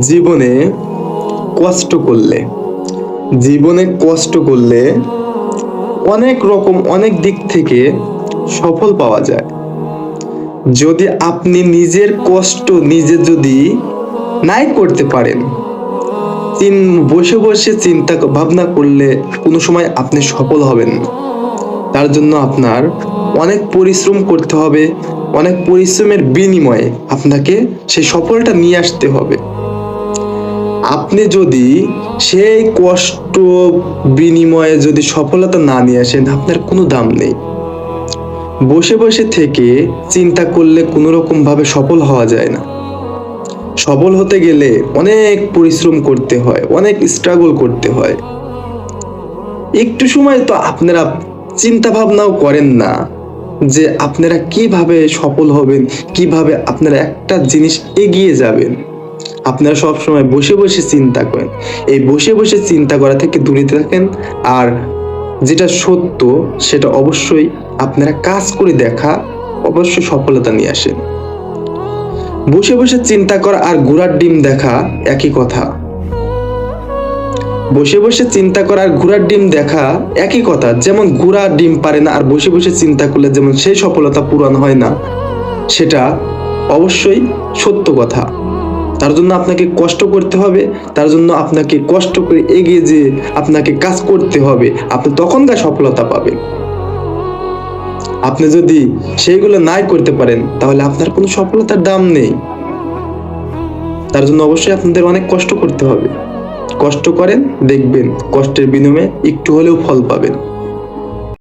জীবনে কষ্ট করলে, জীবনে কষ্ট করলে অনেক রকম, অনেক দিক থেকে সফল পাওয়া যায়। যদি আপনি নিজের কষ্ট নিজে যদি নাই করতে পারেন, চিন, বসে বসে চিন্তা ভাবনা করলে কোনো সময় আপনি সফল হবেন তার জন্য আপনার অনেক পরিশ্রম করতে হবে অনেক পরিশ্রমের বিনিময়ে আপনাকে সেই সফলটা নিয়ে আসতে হবে। আপনি যদি সেই কষ্ট বিনিময়ে যদি সফলতা না নিয়ে আসেন, আপনার কোনো দাম নেই। বসে বসে থেকে চিন্তা করলে কোনো রকম ভাবে সফল হওয়া যায় না। সফল হতে গেলে অনেক পরিশ্রম করতে হয়, অনেক স্ট্রাগল করতে হয়। একটু সময় তো আপনারা চিন্তা ভাবনাও করেন না। যে আপনারা কীভাবে সফল হবেন, কীভাবে আপনারা একটা জিনিস এগিয়ে যাবেন। আপনারা সব সময় বসে বসে চিন্তা করেন। এই বসে বসে চিন্তা করা থেকে দূরে থাকেন আর যেটা সত্য, সেটা অবশ্যই আপনারা কাজ করে দেখা, অবশ্যই সফলতা নিয়ে আসেন। বসে বসে চিন্তা করা আর ঘোড়ার ডিম দেখা একই কথা। বসে বসে চিন্তা করা আর ঘোড়ার ডিম দেখা একই কথা, যেমন ঘোড়া ডিম পারে না আর বসে বসে চিন্তা করলে যেমন সেই সফলতা পূরণ হয় না। সেটা অবশ্যই সত্য কথা। তার জন্য আপনাকে কষ্ট করতে হবে, তার জন্য আপনাকে কষ্ট করে এগিয়ে যে আপনাকে কাজ করতে হবে। আপনি তখনকার সফলতা পাবেন। আপনি যদি সেইগুলো নাই করতে পারেন, তাহলে আপনার কোনো সফলতার দাম নেই। তার জন্য অবশ্যই আপনাদের অনেক কষ্ট করতে হবে। কষ্ট করেন দেখবেন কষ্টের বিনিময়ে একটু হলেও ফল পাবেন।